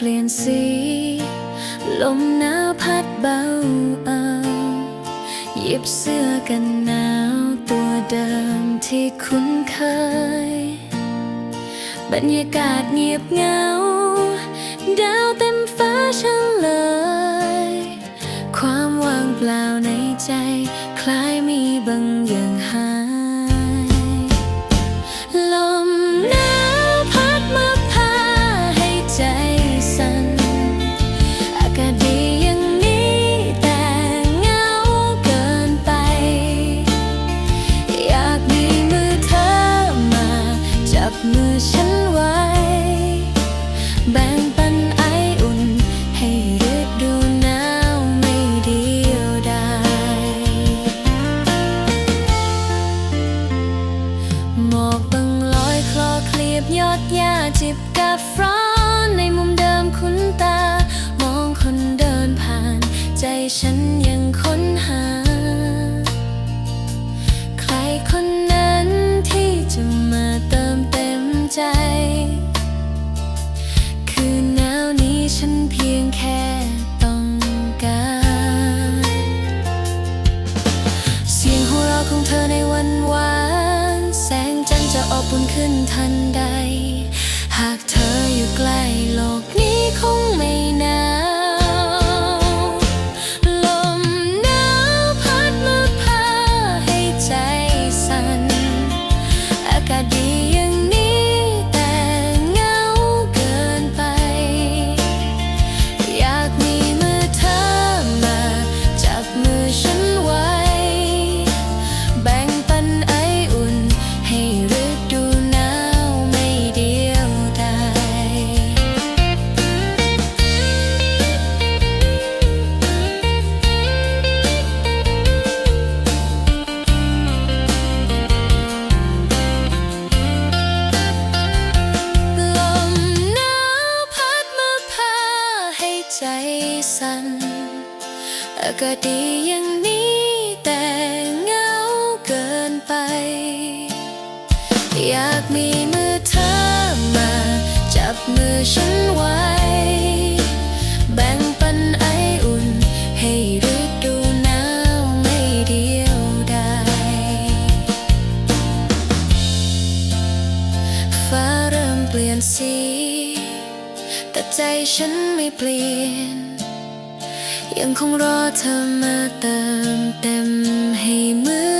ปลี่ยนสี ลมหนาวพัดเบาเอาหยิบเสื้อกันหนาวตัวเดิมที่คุ้นเคย บรรยากาศเงียบเหงา ดาวเต็มฟ้าฉันเลย ความว่างเปล่าในใจ คล้ายมีบางอย่างหาย มือฉันไว้ แบ่งปันไออุ่น ให้ฤดูหนาวไม่เดียวดายหมอกบังลอยคลอเคลียบยอดหญ้าจิบกาแฟร้อนในมุมเดิมคุ้นตา มองคนเดินผ่าน ใจฉันยังค้นหา ปุ่นขึ้นทันใด อากาศดีอย่างนี้แต่เหงาเกินไป อยากมีมือเธอมา จับมือฉันไว้ แบ่งปันไออุ่นให้ฤดูหนาวไม่เดียวดายฟ้าเริ่มเปลี่ยนสี แต่ใจฉันไม่เปลี่ยน ยังคงรอเธอมาเติมเต็มให้เหมือน